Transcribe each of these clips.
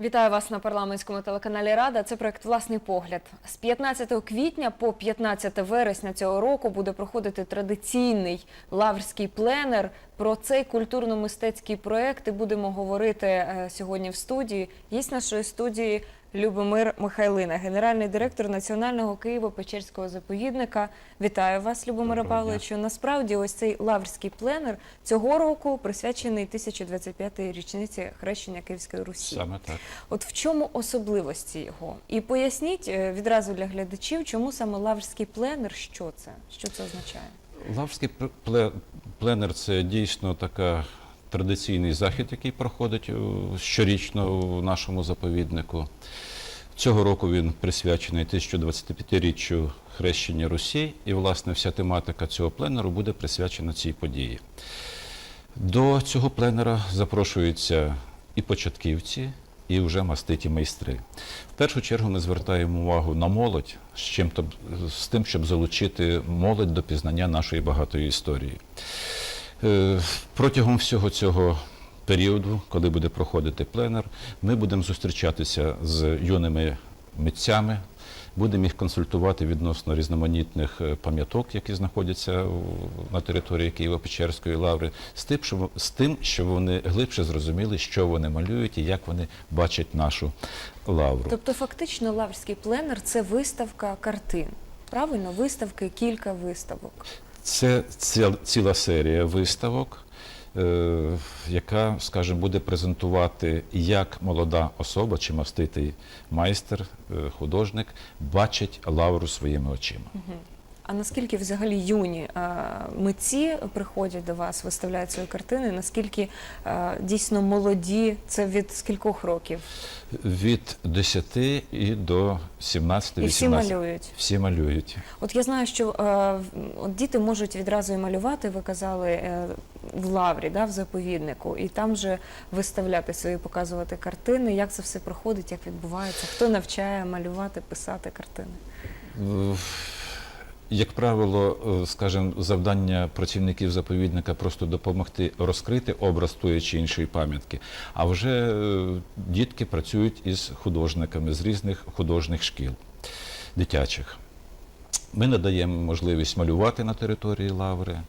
Вітаю вас на парламентському телеканалі Рада. Це проект Власний погляд. З 15 квітня по 15 вересня цього року буде проходити традиційний лаврський пленер. Про цей культурно-мистецький проект і будемо говорити е, сьогодні в студії. Є нашої студії Любомир Михайлина, генеральний директор Національного Києво-Печерського заповідника. Вітаю вас, Любомире Павловичу. Насправді, ось цей лаврський пленер цього року присвячений 1025-й річниці хрещення Київської Русі. Саме так. От в чому особливості його? І поясніть е, відразу для глядачів, чому саме лаврський пленер, що це? Що це означає? Лаврський пленер це дійсно така традиційний захід, який проходить е, щорічно у нашому заповіднику. Цього року він присвячений 1025-річчю хрещення Русі, і, власне, вся тематика цього пленеру буде присвячена цій події. До цього пленера запрошуються і початківці, і вже маститі майстри. В першу чергу ми звертаємо увагу на молодь з, чим з тим, щоб залучити молодь до пізнання нашої багатої історії. Е, Протягом всього цього періоду, коли буде проходити пленер, ми будемо зустрічатися з юними митцями, будемо їх консультувати відносно різноманітних е, пам'яток, які знаходяться на території Києво-Печерської лаври, з тим, щоб, з тим, щоб вони глибше зрозуміли, що вони малюють і як вони бачать нашу лавру. Тобто, фактично, лаврський пленер це виставка картин. Правильно, виставки, кілька виставок. Це ціла серія виставок, е, яка, скажімо, буде презентувати, як молода особа чи маститий майстер, е, художник бачить лавру своїми очима. А наскільки взагалі юні е, митці приходять до вас, виставляють свої картини? Наскільки е, дійсно молоді? Це від скількох років? Від 10 і до 17-18. І всі малюють. Всі малюють. От я знаю, що е, от діти можуть відразу і малювати, ви казали, в лаврі, да, в заповіднику, і там же виставляти свої, показувати картини. Як це все проходить, як відбувається? Хто навчає малювати, писати картини? Як правило, е, скажімо, завдання працівників заповідника просто допомогти розкрити образ тої чи іншої пам'ятки. А вже е, дітки працюють із художниками з різних художніх шкіл дитячих. Ми надаємо можливість малювати на території лаври,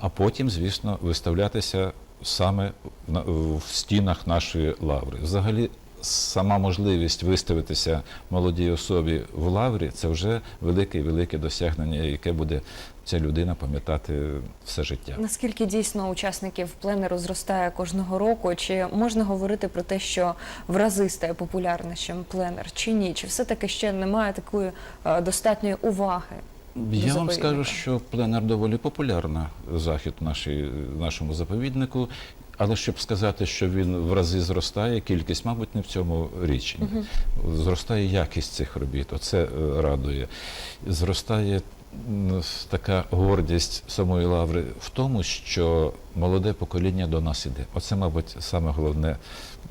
а потім, звісно, виставлятися саме в стінах нашої лаври. Взагалі, сама можливість виставитися молодій особі в лаврі це вже велике велике досягнення, яке буде ця людина пам'ятати все життя. Наскільки дійсно учасників пленеру зростає кожного року? Чи можна говорити про те, що в рази стає популярнішим пленер, чи ні? Чи все-таки ще немає такої е, достатньої уваги? Я вам скажу, що пленер доволі популярний захід в нашій, нашому заповіднику. Але щоб сказати, що він в рази зростає, кількість, мабуть, не в цьому річенні. Зростає якість цих робіт, оце е, радує. Зростає така гордість самої лаври в тому, що молоде покоління до нас іде. Оце, мабуть, саме головне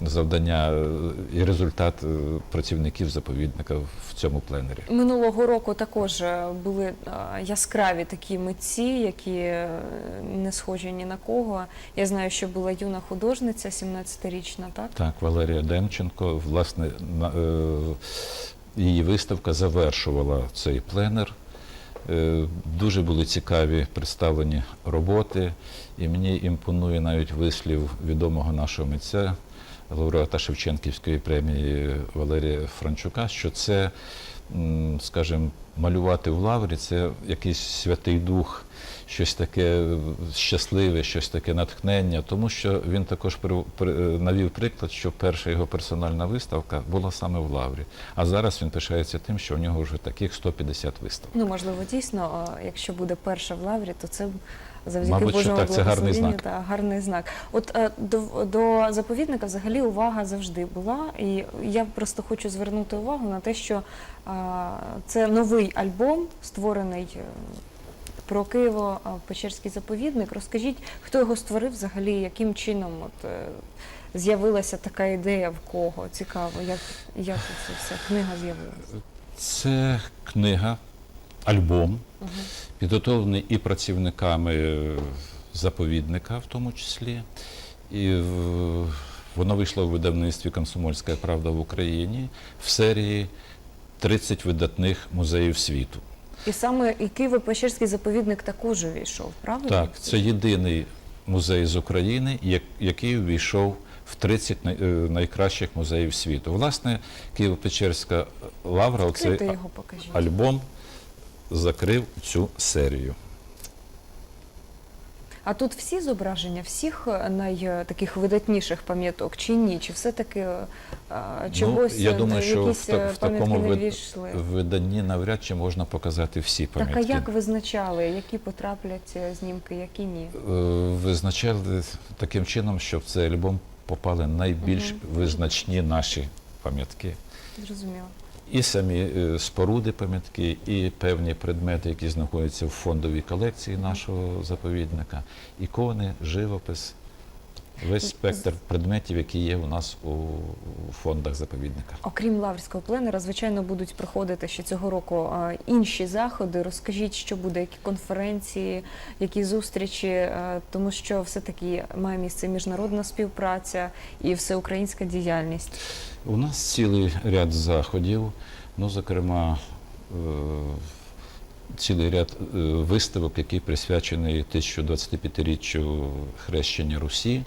завдання е, і результат е, працівників заповідника в цьому пленері. Минулого року також е, були яскраві такі митці, які не схожі ні на кого. Я знаю, що була юна художниця, 17-річна, так? Так, Валерія Демченко, власне, її виставка завершувала цей пленер. Е, дуже були цікаві представлені роботи, і мені імпонує навіть вислів відомого нашого митця, лауреата Шевченківської премії Валерія Франчука, що це, скажімо, малювати в лаврі це якийсь святий дух, щось таке щасливе, щось таке натхнення, тому що він також навів приклад, що перша його персональна виставка була саме в лаврі. А зараз він пишається тим, що у нього вже таких 150 виставок. Ну, можливо, дійсно, якщо буде перша в лаврі, то це завдяки Мабуть, що так, це гарний знак. та, гарний знак. От е, до, до заповідника взагалі увага завжди була. І я просто хочу звернути увагу на те, що а, це новий альбом, створений е, про Києво-Печерський заповідник. Розкажіть, хто його створив взагалі, яким чином от, е, з'явилася така ідея в кого? Цікаво, як, як це вся книга з'явилася? Це книга, альбом, Угу. підготовлений і працівниками е, заповідника, в тому числі. І в- Воно вийшло в видавництві Комсомольська правда в Україні в серії 30 видатних музеїв світу. І саме і Києво-Печерський заповідник також увійшов, правильно? Так, це єдиний музей з України, який увійшов в 30 е, найкращих музеїв світу. Власне, Києво-Печерська лавра, оцей альбом закрив цю серію. А тут всі зображення всіх е, най е, видатніших пам'яток чи ні? Чи все-таки е, чогось ну, я думаю, що в, та- в такому вид- виданні навряд чи можна показати всі Так а як визначали, які потраплять знімки, які ні? Визначали таким чином, щоб в цей альбом попали найбільш Мгм. визначні наші пам'ятки. Зрозуміло. І самі е, споруди пам'ятки, і певні предмети, які знаходяться в фондовій колекції нашого заповідника, ікони, живопис, весь спектр предметів, які є у нас у фондах заповідника. Окрім лаврського пленера, звичайно, будуть проходити ще цього року інші заходи. Розкажіть, що буде, які конференції, які зустрічі, тому що все-таки має місце міжнародна співпраця і всеукраїнська діяльність. У нас цілий ряд заходів, ну, зокрема, е, цілий ряд е, виставок, який присвячений 1025-річчю хрещення Русі.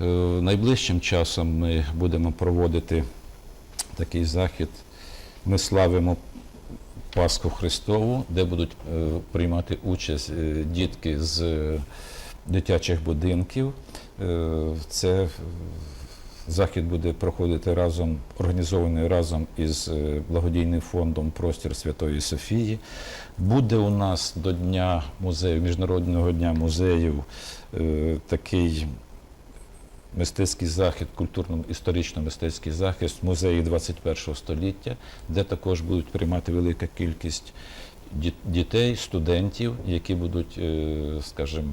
Е, Найближчим часом ми будемо проводити такий захід. Ми славимо Пасху Христову, де будуть е, приймати участь дітки з дитячих будинків. Це захід буде проходити разом, організований разом із е, благодійним фондом Простір Святої Софії. Буде у нас до Дня музею, Міжнародного дня музеїв е, такий мистецький захід, культурно-історично-мистецький захід в музеї 21 століття, де також будуть приймати велика кількість дітей, студентів, які будуть, е, скажімо,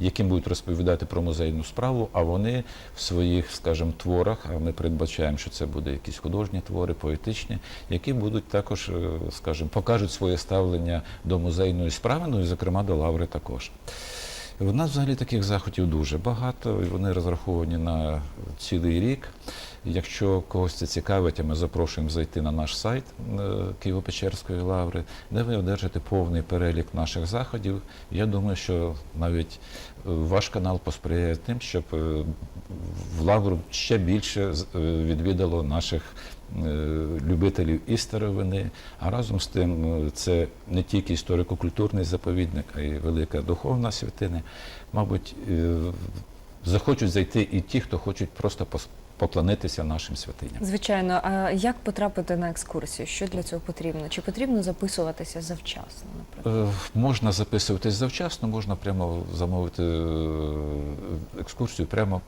яким будуть розповідати про музейну справу, а вони в своїх, скажімо, творах, а ми передбачаємо, що це буде якісь художні твори, поетичні, які будуть також, е, скажімо, покажуть своє ставлення до музейної справи, ну і, зокрема, до лаври також. У нас взагалі таких заходів дуже багато, і вони розраховані на цілий рік. Якщо когось це цікавить, ми запрошуємо зайти на наш сайт е, Києво-Печерської лаври, де ви одержите повний перелік наших заходів. Я думаю, що навіть ваш канал посприяє тим, щоб е, в лавру ще більше е, відвідало наших е, любителів і старовини. А разом з тим, це не тільки історико-культурний заповідник, а й велика духовна святиня. Мабуть, захочуть зайти і ті, хто хочуть просто поклонитися нашим святиням. Звичайно, а як потрапити на екскурсію? Що для цього потрібно? Чи потрібно записуватися завчасно, наприклад? Е, Можна записуватись завчасно, можна прямо замовити е, екскурсію, прямо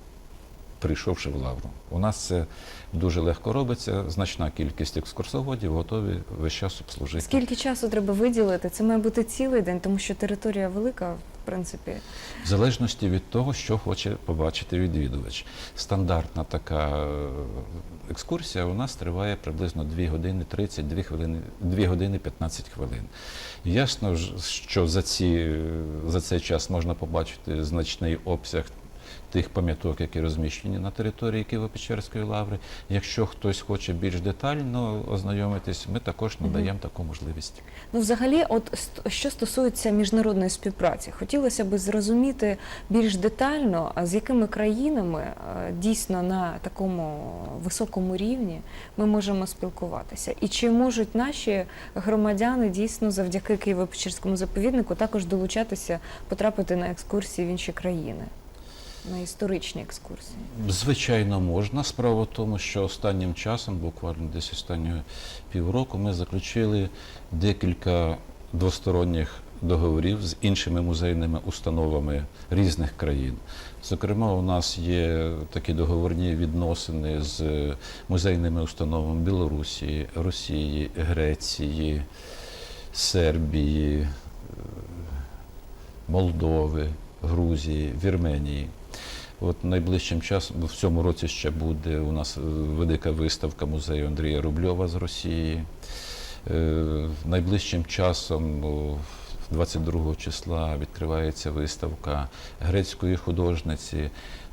прийшовши в лавру. У нас це дуже легко робиться, значна кількість екскурсоводів готові весь час обслужити. Скільки часу треба виділити? Це має бути цілий день, тому що територія велика, принципі. В залежності від того, що хоче побачити відвідувач. Стандартна така е, екскурсія у нас триває приблизно 2 години 30, 2 хвилини, 2 години 15 хвилин. Ясно, що за, ці, е, за цей час можна побачити значний обсяг тих пам'яток, які розміщені на території Києво-Печерської лаври. Якщо хтось хоче більш детально ознайомитись, ми також надаємо таку можливість. Ну, взагалі, от що стосується міжнародної співпраці, хотілося б зрозуміти більш детально, з якими країнами е, дійсно на такому високому рівні ми можемо спілкуватися, і чи можуть наші громадяни дійсно завдяки Києво-Печерському заповіднику також долучатися, потрапити на екскурсії в інші країни, на історичні екскурсії. Звичайно, можна. Справа в тому, що останнім часом, буквально десь останнього півроку, ми заключили декілька двосторонніх договорів з іншими музейними установами різних країн. Зокрема, у нас є такі договорні відносини з музейними установами Білорусі, Росії, Греції, Сербії, Молдови, Грузії, Вірменії. От найближчим часом в цьому році ще буде у нас е, велика виставка музею Андрія Рубльова з Росії. Е, Найближчим часом, 22 числа, відкривається виставка грецької художниці.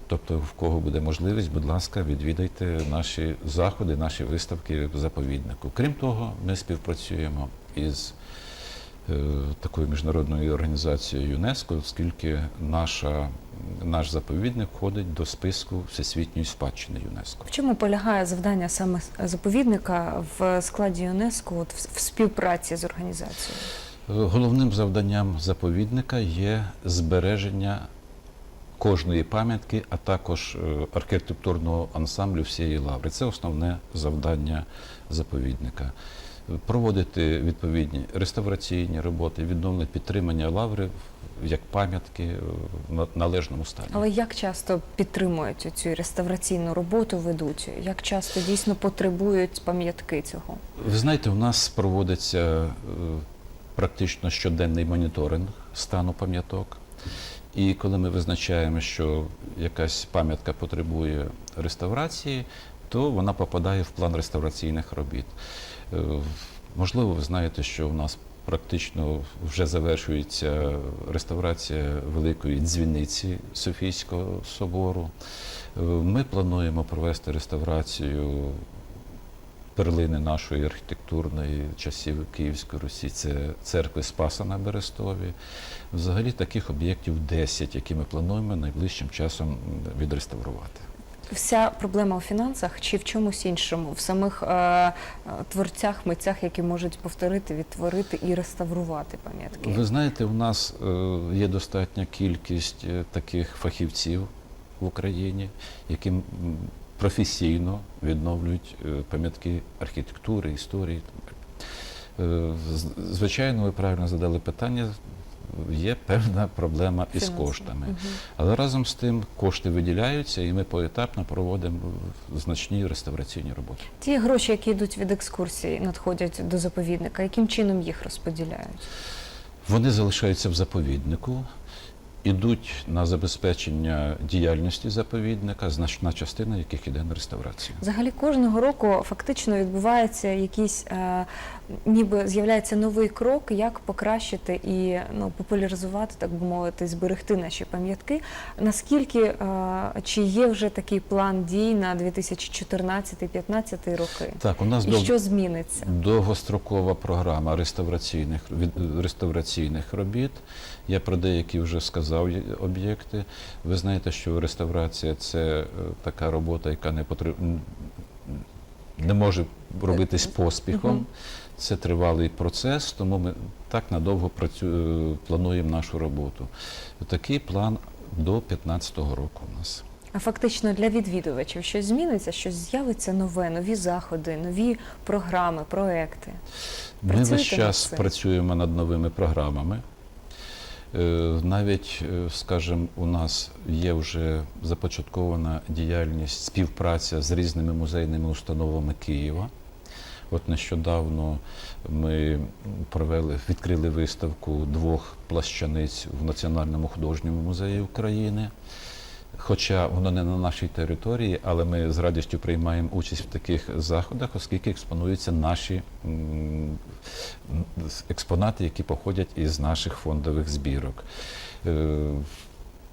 Тобто, в кого буде можливість, будь ласка, відвідайте наші заходи, наші виставки в заповіднику. Крім того, ми співпрацюємо із е, такою міжнародною організацією ЮНЕСКО, оскільки наша, наш заповідник входить до списку всесвітньої спадщини ЮНЕСКО. В чому полягає завдання саме заповідника в складі ЮНЕСКО от в співпраці з організацією? Е, Головним завданням заповідника є збереження кожної пам'ятки, а також е, архітектурного ансамблю всієї лаври. Це основне завдання заповідника. Проводити відповідні реставраційні роботи, відновлення підтримання лаври як пам'ятки в належному стані. Але як часто підтримують цю реставраційну роботу, ведуть? Як часто дійсно потребують пам'ятки цього? Ви знаєте, у нас проводиться е, практично щоденний моніторинг стану пам'яток. І коли ми визначаємо, що якась пам'ятка потребує реставрації, то вона попадає в план реставраційних робіт. Е, Можливо, ви знаєте, що у нас практично вже завершується реставрація великої дзвіниці Софійського собору. Е, Ми плануємо провести реставрацію перлини нашої архітектурної часів Київської Русі. Це церкви Спаса на Берестові. Взагалі таких об'єктів 10, які ми плануємо найближчим часом відреставрувати. Вся проблема у фінансах чи в чомусь іншому, в самих е, е, творцях, митцях, які можуть повторити, відтворити і реставрувати пам'ятки. Ви знаєте, у нас е, є достатня кількість е, таких фахівців в Україні, які професійно відновлюють пам'ятки архітектури, історії. Звичайно, ви правильно задали питання. Є певна проблема із коштами. Але разом з тим кошти виділяються, і ми поетапно проводимо значні реставраційні роботи. Ті гроші, які йдуть від екскурсії, надходять до заповідника, яким чином їх розподіляють? Вони залишаються в заповіднику, ідуть на забезпечення діяльності заповідника, значна частина яких іде на реставрацію. Взагалі кожного року фактично відбувається якийсь, е, ніби з'являється новий крок, як покращити і ну, популяризувати, так би мовити, зберегти наші пам'ятки. Наскільки е, чи є вже такий план дій на 2014-2015 роки? Так, у нас І дов- що зміниться? довгострокова програма реставраційних від- реставраційних робіт. Я про деякі вже сказав є- об'єкти. Ви знаєте, що реставрація це е, така робота, яка не потреб... не може робитись поспіхом. Це тривалий процес, тому ми так надовго працю... е, плануємо нашу роботу. Такий план до 2015 року у нас. А фактично для відвідувачів щось зміниться, щось з'явиться нове, нові заходи, нові програми, проекти. Ми Працюєте весь час працюємо над новими програмами. Е, Навіть, е, скажімо, у нас є вже започаткована діяльність, співпраця з різними музейними установами Києва. От нещодавно ми провели, відкрили виставку двох плащаниць в Національному художньому музеї України. Хоча воно не на нашій території, але ми з радістю приймаємо участь в таких заходах, оскільки експонуються наші експонати, які походять із наших фондових збірок. Е,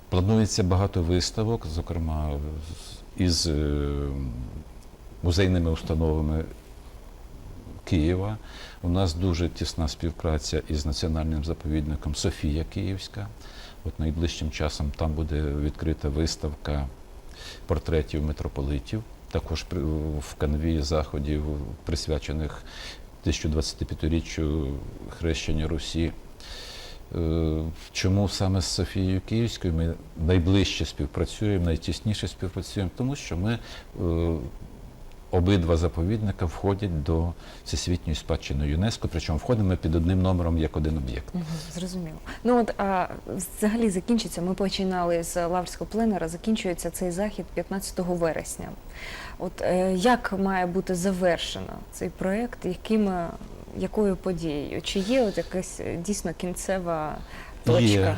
Планується багато виставок, зокрема із е, музейними установами Києва. У нас дуже тісна співпраця із національним заповідником Софія Київська. От найближчим часом там буде відкрита виставка портретів митрополитів. Також в канві заходів, присвячених 1025-річчю хрещення Русі. Е, Чому саме з Софією Київською ми найближче співпрацюємо, найтісніше співпрацюємо? Тому що ми е, обидва заповідника входять до всесвітньої спадщини ЮНЕСКО, причому входимо під одним номером як один об'єкт. Зрозуміло. Ну от а, взагалі закінчиться. Ми починали з лаврського пленера. Закінчується цей захід 15 вересня. От е, як має бути завершено цей проект, якими якою подією? Чи є от якась е, дійсно кінцева точка? Є. Е,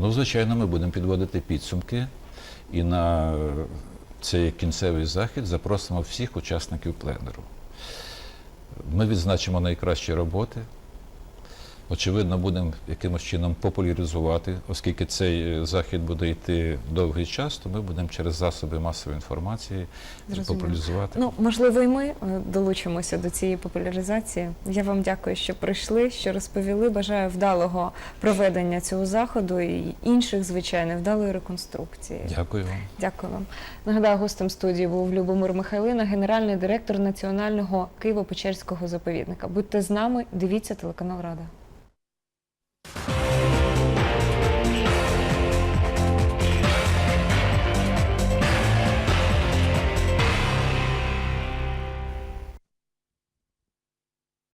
Ну, звичайно, ми будемо підводити підсумки і на цей кінцевий захід запросимо всіх учасників пленеру. Ми відзначимо найкращі роботи, очевидно, будемо якимось чином популяризувати, оскільки цей е, захід буде йти довгий час, то ми будемо через засоби масової інформації Зрозуміло. популяризувати. Ну, можливо, і ми е, долучимося до цієї популяризації. Я вам дякую, що прийшли, що розповіли. Бажаю вдалого проведення цього заходу і інших, звичайно, вдалої реконструкції. Дякую вам. Дякую вам. Нагадаю, гостем студії був Любомир Михайлина, генеральний директор Національного Києво-Печерського заповідника. Будьте з нами, дивіться телеканал Рада.